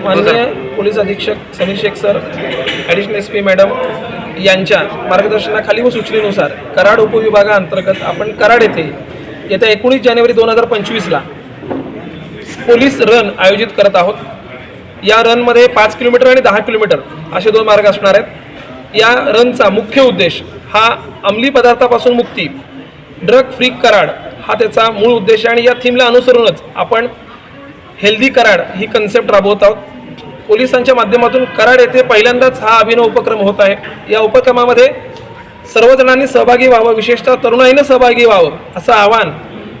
माननीय पोलीस अधीक्षक Sunny Shaikh sir additional S P madam यांच्या मार्गदर्शनाखाली व सूचनेनुसार कराड उपविभागाअंतर्गत आपण कराड येथे येत्या एकोणीस जानेवारी दोन हजार पंचवीसला पोलीस रन आयोजित करत आहोत. या रनमध्ये पाच किलोमीटर आणि दहा किलोमीटर असे दोन मार्ग असणार आहेत. या रनचा मुख्य उद्देश हा अंमली पदार्थापासून मुक्ती ड्रग फ्री कराड हा त्याचा मूळ उद्देश आहे आणि या थीमला अनुसरूनच आपण हेल्दी कराड ही कन्सेप्ट राबवत आहोत. पोलिसांच्या माध्यमातून कराड येथे पहिल्यांदाच हा अभिनव उपक्रम होत आहे. या उपक्रमामध्ये सर्वजणांनी सहभागी व्हावं विशेषतः तरुणाईनं सहभागी व्हावं असं आवाहन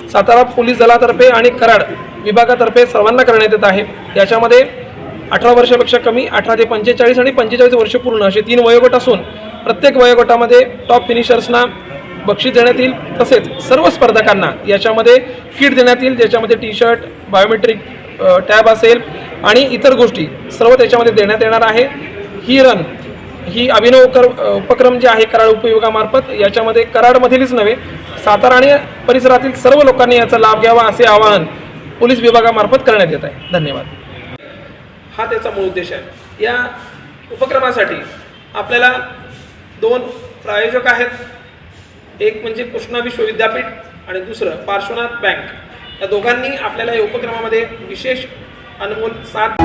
सातारा पोलीस दलातर्फे आणि कराड विभागातर्फे सर्वांना करण्यात येत आहे. याच्यामध्ये अठरा वर्षापेक्षा कमी अठरा ते पंचेचाळीस आणि पंचेचाळीस वर्ष पूर्ण असे तीन वयोगट असून प्रत्येक वयोगटामध्ये टॉप फिनिशर्सना बक्षीस देण्यात येईल. तसेच सर्व स्पर्धकांना याच्यामध्ये किट देण्यात येईल ज्याच्यामध्ये टी शर्ट बायोमेट्रिक टॅब असेल आणि इतर गोष्टी सर्व त्याच्यामध्ये देण्यात येणार आहे. ही रन ही अभिनव कर उपक्रम जे आहे कराड उपयोगामार्फत याच्यामध्ये कराडमधीलच नव्हे सातारा आणि परिसरातील सर्व लोकांनी याचा लाभ घ्यावा असे आवाहन पोलीस विभागामार्फत करण्यात येत आहे. धन्यवाद. हा त्याचा मूळ उद्देश आहे. या उपक्रमासाठी आपल्याला दोन प्रायोजक आहेत. एक म्हणजे कृष्णा विश्वविद्यापीठ आणि दुसरं पार्श्वनाथ बँक. या दोघांनी आपल्याला या उपक्रमामध्ये विशेष अनमोल साथ